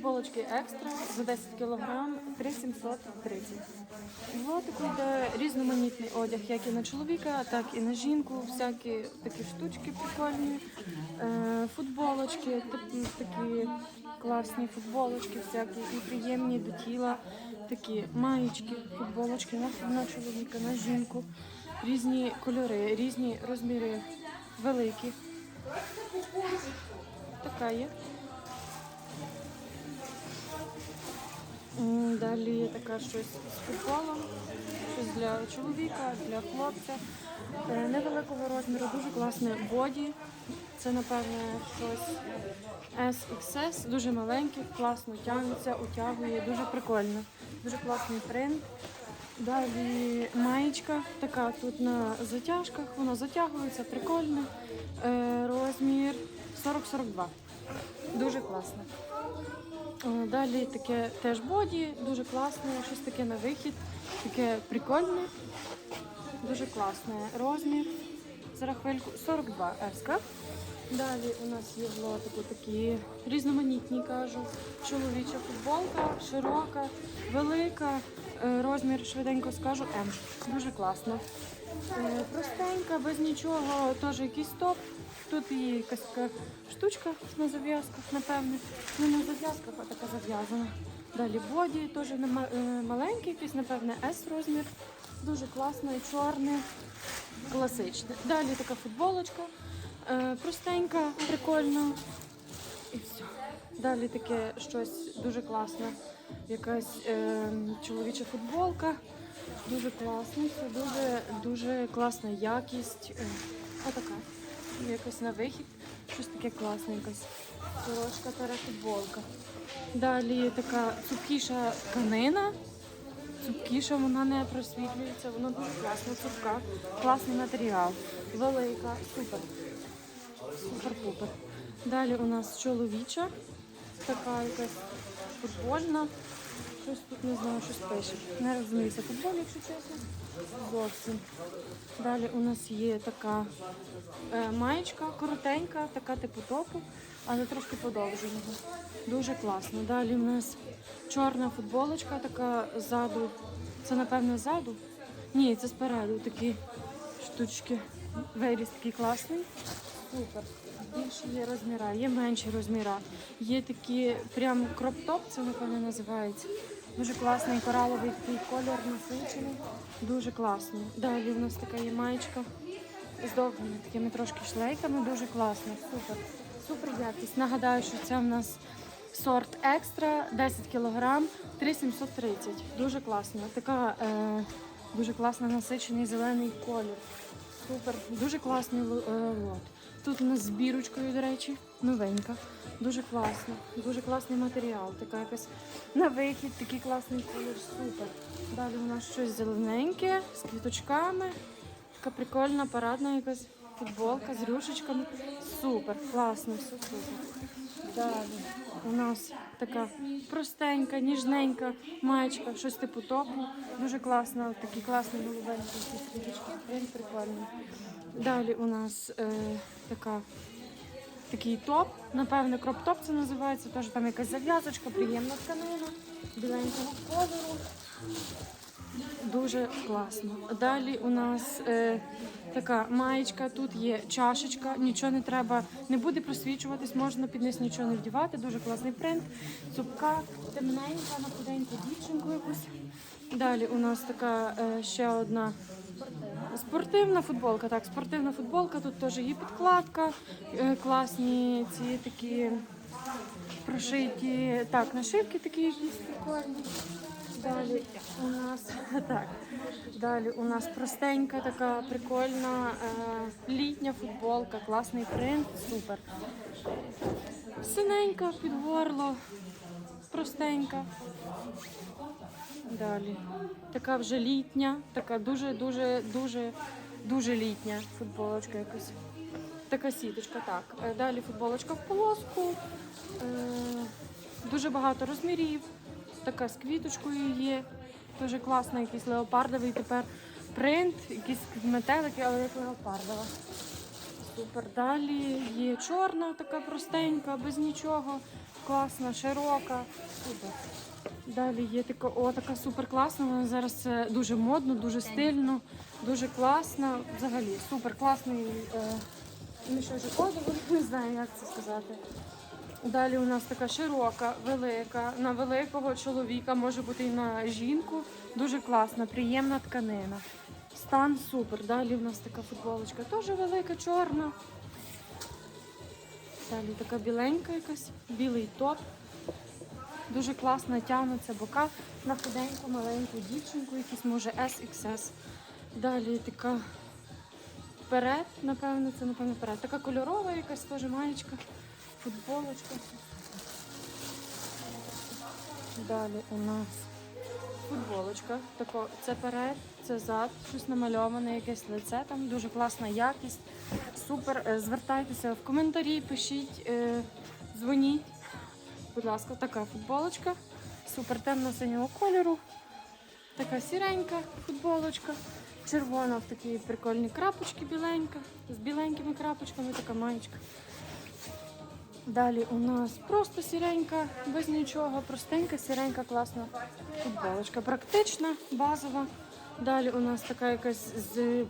футболочки екстра за 10 кг 3730. Ось такий йде різноманітний одяг, як і на чоловіка, так і на жінку. Всякі такі штучки прикольні. Е, футболочки, такі класні футболочки, всякі і приємні до тіла. Такі маєчки, футболочки на чоловіка, на жінку. Різні кольори, різні розміри, великі. Така є. Далі є така щось з футболом, щось для чоловіка, для хлопця. Е, Невеликого розміру, дуже класне боді. Це, напевне, щось SXS, дуже маленький, класно тягнеться, утягує, дуже прикольно. Дуже класний принт. Далі маєчка, така тут на затяжках, вона затягується, прикольно. Е, розмір 40-42. Дуже класно. Е, Далі таке теж боді, дуже класне, щось таке на вихід, таке прикольне, дуже класне. Розмір. Зараз хвильку 42 еска. Далі у нас є лотику такі різноманітні, кажу. Чоловіча футболка, широка, велика. Е, Розмір швиденько скажу М. Дуже класно. Е, Простенька, без нічого, теж якийсь топ. Тут є якась така штучка на зав'язках, напевне. Не на зав'язках, а така зав'язана. Далі боді, теж е, маленький, якийсь, напевне, S розмір. Дуже класно і чорне, класичне. Далі така футболочка. е, Простенька, прикольна. І все. Далі таке щось дуже класне. Якась е, чоловіча футболка. Дуже класно, дуже, дуже класна якість. Е, Отака. Якось на вихід. Щось таке класне, якась сорочка, футболка. Далі така цупкіша тканина. Цупкіша, вона не просвітлюється, вона дуже класна, цупка, класний матеріал. Велика, супер. Супер-пупер. Далі у нас чоловіча, така якась футбольна. Щось тут не знаю, щось пише. Не розуміється футбол, якщо чесно. Зовсім. Далі у нас є така е, маєчка, коротенька, така типу топу, але трошки подовженого. Дуже класно. Далі у нас чорна футболочка, така ззаду. Це напевно ззаду? Ні, це спереду такі штучки. Виріс такий класний. Супер. Більше є розміра, є менші розміра. Є такі прям кроп-топ, це напевно називається. Дуже класний кораловий такий колір насичений. Дуже класний. Далі в нас така є маєчка з довгими такими трошки шлейками. Дуже класно. Супер. Супер якість. Нагадаю, що це в нас сорт екстра 10 кг 3730. Дуже класно. Така е, дуже класно насичений зелений колір. Супер, дуже класний е, лот. Тут у нас з бірочкою, до речі, новенька. Дуже класно, дуже класний матеріал. Така якась на вихід, такий класний колір, супер. Далі у нас щось зелененьке з квіточками. Така прикольна парадна якась футболка з рюшечками. Супер, класно, все супер. Далі у нас така простенька, ніжненька маєчка, щось типу топу. Дуже класна, такі класні голубенькі квіточки. Він прикольний. Далі у нас е, така, такий топ, напевне, кроп-топ це називається. Теж там якась зав'язочка, приємна тканина, біленького кольору. Дуже класно. Далі у нас е, така маєчка, тут є чашечка, нічого не треба, не буде просвічуватись, можна під низ нічого не вдівати. Дуже класний принт. Цупка, темненька, на худеньку дівчинку якусь. Далі у нас така е, ще одна спортивна футболка. Так, спортивна футболка. Тут теж є підкладка, е, класні ці такі прошиті. Так, нашивки такі якісь прикольні. Далі у нас так. Далі у нас простенька, така прикольна е, літня футболка, класний принт, супер. Синенька під горло, простенька. Далі. Така вже літня, така дуже, дуже, дуже, літня футболочка якась. Така сіточка, так. Е, Далі футболочка в полоску. Е, дуже багато розмірів. Така з квіточкою є. Дуже класний якийсь леопардовий тепер принт, якісь метелики, але як леопардова. Супер. Далі є чорна, така простенька, без нічого. класна, широка. Супер. Далі є така, о, така супер класна. Вона зараз дуже модно, дуже стильно, дуже класна. Взагалі, супер класний. Е, що ж, не знаю, як це сказати. Далі у нас така широка, велика, на великого чоловіка, може бути і на жінку. Дуже класна, приємна тканина. Стан супер. Далі у нас така футболочка, теж велика, чорна. Далі така біленька якась, білий топ. Дуже класно тягнуться бока на худеньку, маленьку дівчинку, якісь може SXS. Далі така вперед, напевно, це напевно вперед. Така кольорова якась теж маєчка, футболочка. Далі у нас футболочка. Тако, це перед, це зад, щось намальоване, якесь лице там, дуже класна якість. Супер. Е, Звертайтеся в коментарі, пишіть, е, дзвоніть. Будь ласка, така футболочка. Супер темно-синього кольору. Така сіренька футболочка. Червона в такі прикольні крапочки біленька. З біленькими крапочками така маєчка. Далі у нас просто сіренька, без нічого, простенька, сіренька, класна футболочка. Практична, базова. Далі у нас така якась з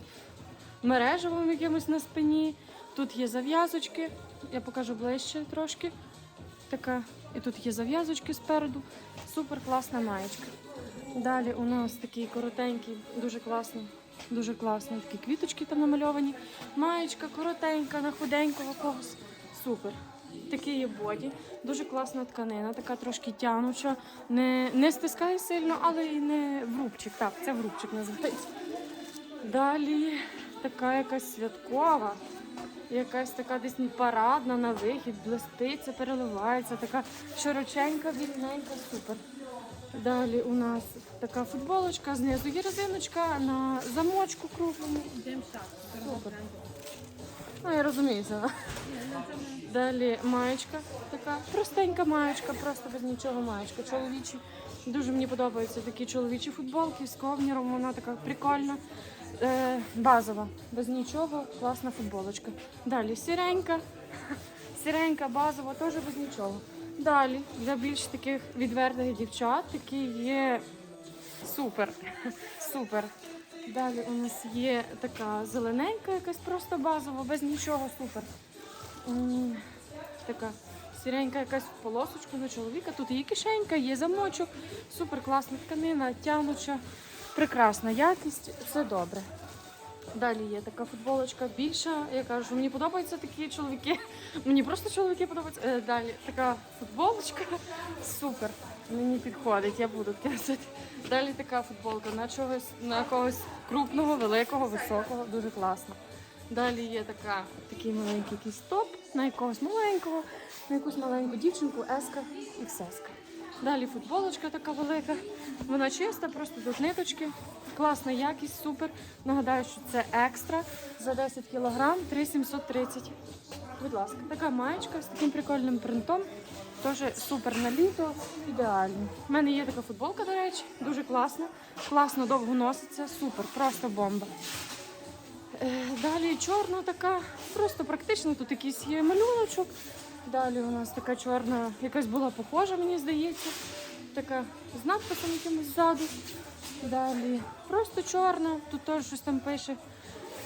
мережевим якимось на спині. Тут є зав'язочки. Я покажу ближче трошки. Така. І тут є зав'язочки спереду. Супер класна маєчка. Далі у нас такий коротенький, дуже класний, дуже класний. Такі квіточки там намальовані. Маєчка коротенька, на худенького когось. Супер. Такий є боді. Дуже класна тканина, така трошки тянуча. Не, не стискає сильно, але і не врубчик. Так, це врубчик називається. Далі така якась святкова, якась така десь парадна на вихід, блиститься, переливається, така широченька, вільненька, супер. Далі у нас така футболочка, знизу є резиночка на замочку круглому. Супер. Ну, я розумію це. Далі маєчка така, простенька маєчка, просто без нічого маєчка. Чоловічі. Дуже мені подобаються такі чоловічі футболки з ковніром, вона така прикольна. Е, базова, без нічого, класна футболочка. Далі сіренька, сіренька, базова, теж без нічого. Далі для більш таких відвертих дівчат такі є супер. Супер. Далі у нас є така зелененька, якась просто базова, без нічого, супер. Така сіренька якась полосочка на чоловіка. Тут є кишенька, є замочок, супер класна тканина, тянуча, прекрасна якість, все добре. Далі є така футболочка більша. Я кажу, мені подобаються такі чоловіки. Мені просто чоловіки подобаються. Е, Далі така футболочка. Супер. Мені підходить, я буду носити. Далі така футболка на чогось, на когось крупного, великого, високого, дуже класно. Далі є така, такий маленький якийсь топ на якогось маленького, на якусь маленьку дівчинку, еска і ксеска. Далі футболочка така велика. Вона чиста, просто тут ниточки. Класна якість, супер. Нагадаю, що це екстра за 10 кг 3,730. Будь ласка, така маєчка з таким прикольним принтом. Теж супер на літо, ідеально. У мене є така футболка, до речі, дуже класна. Класно довго носиться, супер, просто бомба. Е, Далі чорна така, просто практично тут якийсь є малюночок. Далі у нас така чорна, якась була похожа, мені здається. Така з надписом якимось ззаду. Далі просто чорна, тут теж щось там пише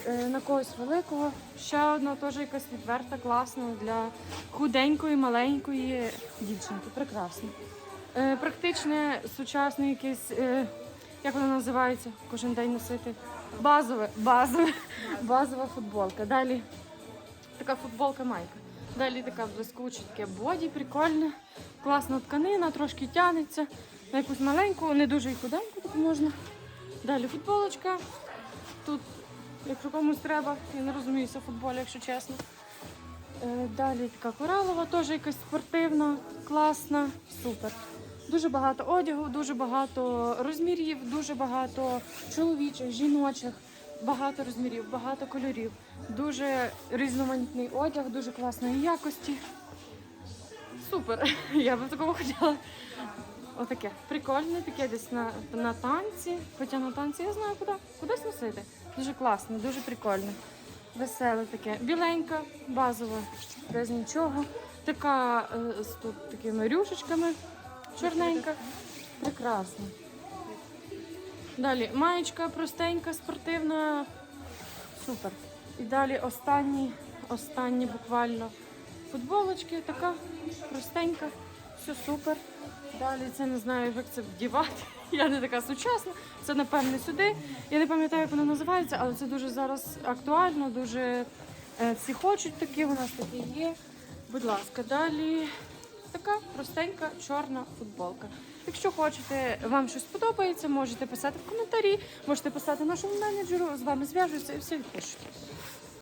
е, на когось великого. Ще одна теж якась відверта, класна для худенької, маленької дівчинки. Прекрасно. Е, Практичне, сучасне якесь, як воно називається, кожен день носити. Базове, базове, базова футболка. Далі така футболка майка. Далі така блискуча, таке боді, прикольне, класна тканина, трошки тягнеться. На якусь маленьку, не дуже і худеньку таку можна. Далі футболочка. Тут, якщо комусь треба, я не розуміюся футболі, якщо чесно. Е, Далі така коралова, теж якась спортивна, класна, супер. Дуже багато одягу, дуже багато розмірів, дуже багато чоловічих, жіночих, багато розмірів, багато кольорів. Дуже різноманітний одяг, дуже класної якості. Супер! Я би такого хотіла. Отаке. Прикольне, таке десь на, на танці. Хоча на танці я знаю куди. Кудись носити. Дуже класно, дуже прикольне. Веселе таке. Біленька, базова, без нічого. Така е, з тут такими рюшечками, чорненька. Прекрасно. Далі маєчка простенька, спортивна. Супер. І далі останні, останні буквально футболочки, така простенька, все супер. Далі це не знаю, як це вдівати. Я не така сучасна. Це напевне сюди. Я не пам'ятаю, як воно називається, але це дуже зараз актуально, дуже е, всі хочуть такі, у нас такі є. Будь ласка, далі така простенька чорна футболка. Якщо хочете, вам щось подобається, можете писати в коментарі, можете писати нашому менеджеру, з вами зв'яжуться і все відпишуть.